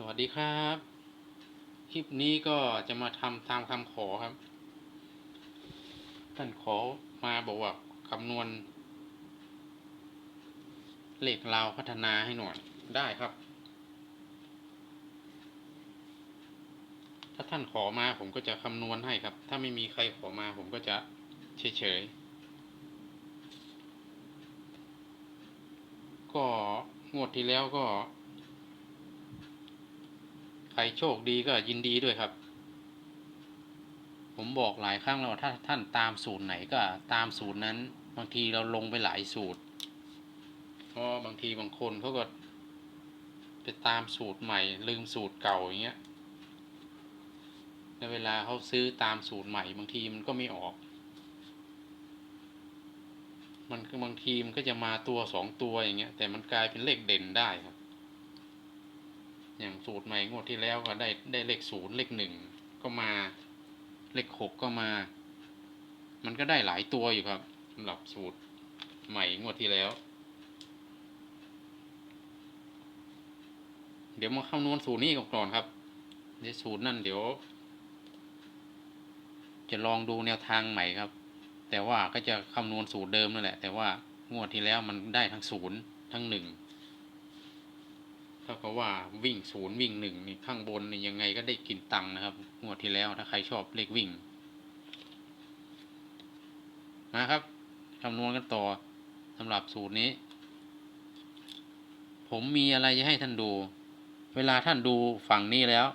สวัสดีครับ คลิปนี้ก็จะมาทำตามคำขอครับ ท่านขอมาบอกว่าคำนวณเลขราวพัฒนาให้หน่อยได้ครับ ถ้าท่านขอมาผมก็จะคำนวณให้ครับ ถ้าไม่มีใครขอมาผมก็จะเฉยๆ ก็งวดที่แล้วก็ รโชคดีก็ยินดีด้วยครับ ผมบอกหลายครั้งแล้วว่าถ้าท่านตามสูตรไหนก็ตามสูตรนั้น บางทีเราลงไปหลายสูตรเพราะบางทีบางคนเขาก็ไปตามสูตรใหม่ ลืมสูตรเก่าอย่างเงี้ยแล้วเวลาเขาซื้อตามสูตรใหม่บางทีมันก็ไม่ออก มันบางทีมันก็จะมาตัวสองตัวอย่างเงี้ย แต่มันกลายเป็นเลขเด่นได้ครับ อย่างสูตรใหม่งวดที่แล้วก็ได้ได้เลขศูนย์เลขหนึ่งก็มาเลขหกก็มา มันก็ได้หลายตัวอยู่ครับสำหรับสูตรใหม่งวดที่แล้ว เดี๋ยวมาคำนวณสูตรนี้ก่อนครับเดี๋ยวสูตรนั่นเดี๋ยว จะลองดูแนวทางใหม่ครับ แต่ว่าก็จะคำนวณสูตรเดิมนั่นแหละ แต่ว่างวดที่แล้วมันได้ทั้งศูนย์ทั้งหนึ่ง เท่ากับว่าวิ่งศูนย์วิ่งหนึ่งนี่ข้างบนนี่ยังไงก็ได้กินตังนะครับงวดที่แล้วถ้าใครชอบเลขวิ่งนะครับคำนวณกันต่อสำหรับสูตรนี้ ผมมีอะไรจะให้ท่านดู เวลาท่านดูฝั่งนี้แล้ว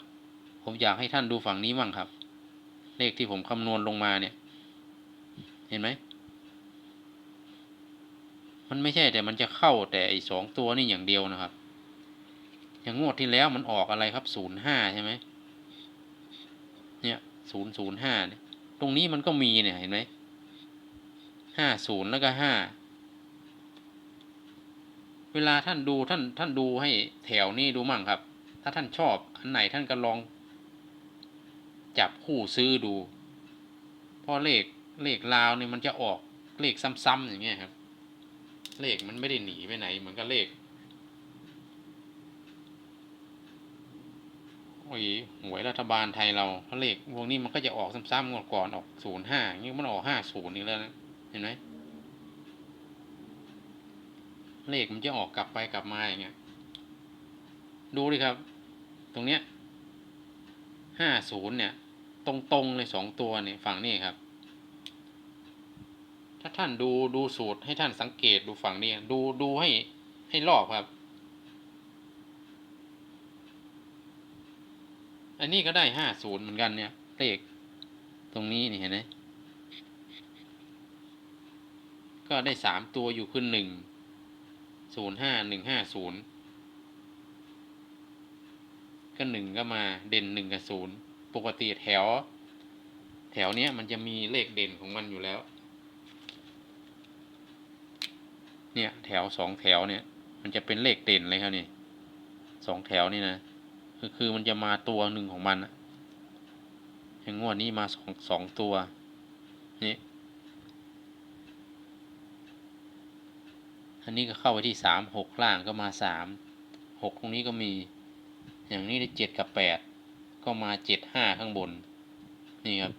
ผมอยากให้ท่านดูฝั่งนี้มั่งครับ เลขที่ผมคำนวณลงมาเนี่ย เห็นไหมมันไม่ใช่แต่มันจะเข้าแต่ไอ้สองตัวนี่อย่างเดียวนะครับ อย่างงวดที่แล้วมันออกอะไรครับศูนย์ห้าใช่ไหมเนี่ยศูนย์ศูนย์ห้าเนี่ย ตรงนี้มันก็มีเนี่ยเห็นไหมห้าศูนย์แล้วก็ห้าเวลาท่านดูท่านท่านดูให้แถวนี้ดูมั่งครับ ถ้าท่านชอบอันไหนท่านก็ลอง จับคู่ซื้อดูเพราะเลขเลขลาวเนี่ยมันจะออกเลขซ้ำๆอย่างเงี้ยครับ เลขมันไม่ได้หนีไปไหนเหมือนกับเลข โอ้ยหวยรัฐบาลไทยเราเพราะเลขพวกนี้มันก็จะออกซ้ำๆก่อนออกศูนย์ห้าอย่างนี้มันออกห้าศูนย์นี่แล้วนะเห็นไหมเลขมันจะออกกลับไปกลับมาอย่างเงี้ย ดูดิครับ ตรงเนี้ยห้าศูนย์เนี่ย ตรงๆเลยสองตัวเนี่ยฝั่งนี้ครับ ถ้าท่านดูดูสูตรให้ท่านสังเกตดูฝั่งนี้ ดูดูให้ให้รอบครับ อันนี้ก็ได้ห้าศูนย์เหมือนกันเนี่ย เลข ตรงนี้นี่เห็นไหมก็ได้สามตัวอยู่ขึ้นหนึ่งศูนย์ห้าหนึ่งห้าศูนย์ก็หนึ่งก็มาเด่นหนึ่งกับศูนย์ปกติแถว แถวเนี้ยมันจะมีเลขเด่นของมันอยู่แล้ว เนี่ย แถวสองแถวเนี่ย มันจะเป็นเลขเด่นเลยครับนี่สองแถวนี่นะ คือคือมันจะมาตัวหนึ่งของมันอะอย่างงวดนี้มาสองสองตัว นี่ อันนี้ก็เข้าไปที่สามหกล่างก็มาสามหกตรงนี้ก็มี อย่างนี้ได้เจ็ดกับแปดก็มาเจ็ดห้าข้างบน นี่ครับ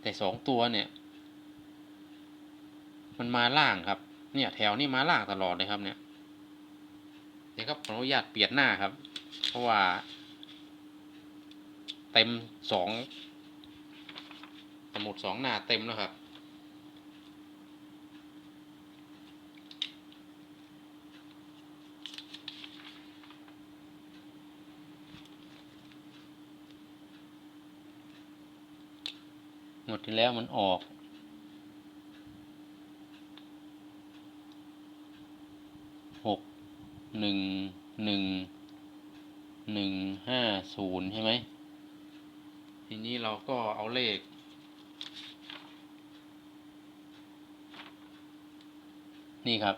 แต่สองตัวเนี่ย มันมาล่างครับ เนี่ย แถวนี้มาล่างตลอดเลยครับเนี่ย เดี๋ยวครับขออนุญาตเปลี่ยนหน้าครับ เพราะว่า เต็มสองสมุดสองหน้าเต็มแล้วครับหมดที่แล้วมันออก หก หนึ่งหนึ่งหนึ่งห้าศูนย์ใช่ไหมทีนี้เราก็เอาเลข นี่ครับ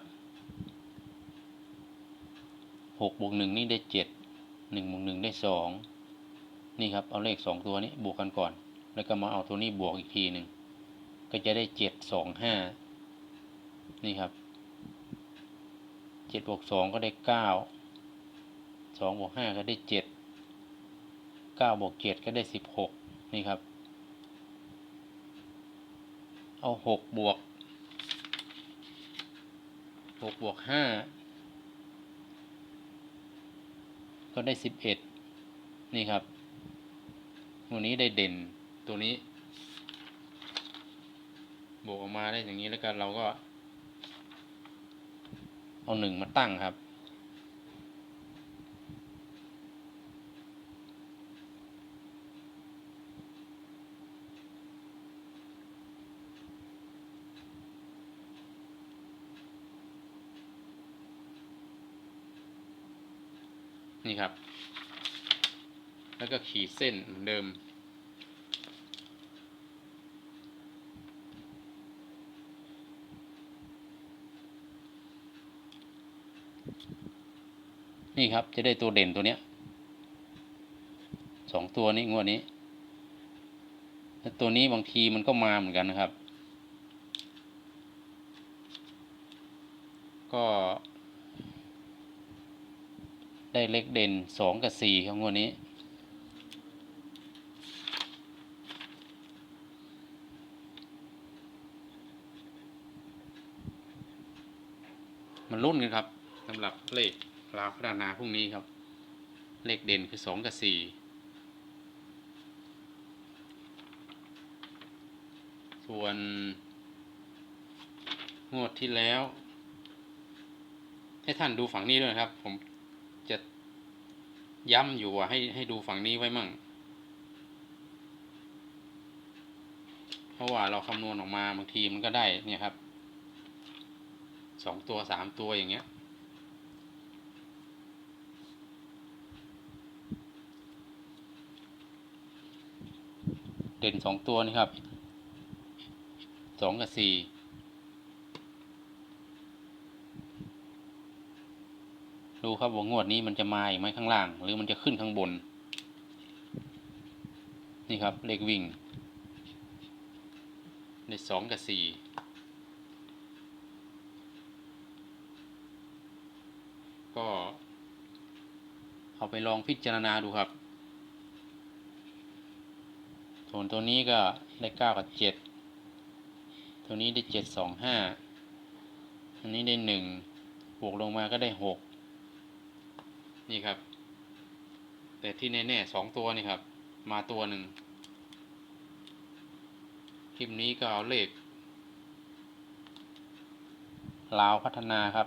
หกบวกหนึ่งนี่ได้เจ็ดหนึ่งบวกหนึ่งได้สองนี่ครับเอาเลขสองตัวนี้บวกกันก่อน แล้วก็มาเอาตัวนี้บวกอีกทีหนึ่งก็จะได้เจ็ดสองห้านี่ครับ เจ็ดบวกสองก็ได้เก้าสองบวกห้าก็ได้เจ็ดเก้าบวกเจ็ดก็ได้สิบหกนี่ครับ เอาหกบวกหกบวกห้าก็ได้สิบเอ็ดนี่ครับตัวนี้ได้เด่นตัวนี้ บวกออกมาได้อย่างนี้แล้วกันเราก็ เอาหนึ่งมาตั้งครับ นี่ครับ แล้วก็ขีดเส้นเหมือนเดิม นี่ครับจะได้ตัวเด่นตัวเนี้ยสองตัวนี้งวดนี้แล้วตัวนี้บางทีมันก็มาเหมือนกันนะครับ ก็ ได้เลขเด่นสองกับสี่ครับงวดนี้มันรุ่นกันครับ สำหรับเลขราวพัฒนาพรุ่งนี้ครับ เลขเด่นคือสองกับสี่ส่วน งวดที่แล้ว ให้ท่านดูฝั่งนี้ด้วยครับ ผมจะย้ำอยู่ว่าให้ให้ดูฝั่งนี้ไว้มั่ง เพราะว่าเราคำนวณออกมาบางทีมันก็ได้เนี่ยครับสองตัวสามตัวอย่างเงี้ย เด่นสองตัวนี่ครับสองกับสี่ดูครับว่างวดนี้มันจะมาอีกไหมข้างล่าง หรือมันจะขึ้นข้างบน นี่ครับเลขวิ่งในสองกับสี่ก็ เอาไปลองพิจารณาดูครับ ส่วนตัวนี้ก็ได้เก้ากับเจ็ดตัวนี้ได้เจ็ดสองห้าอันนี้ได้หนึ่งบวกลงมาก็ได้หกนี่ครับ แต่ที่แน่ๆสองตัวนี่ครับ มาตัวหนึ่งคลิปนี้ก็เอาเลขลาวพัฒนาครับ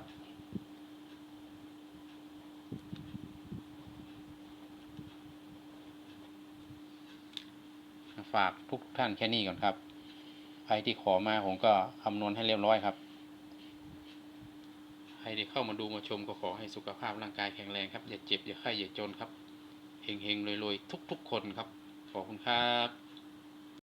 ฝากทุกท่านแค่นี้ก่อนครับใครที่ขอมาผมก็คำนวณให้เรียบร้อยครับใครที่เข้ามาดูมาชมก็ขอให้สุขภาพร่างกายแข็งแรงครับ อย่าเจ็บอย่าไข้อย่าจนครับเฮงๆรวยๆทุก ๆ คนครับ ขอบคุณครับ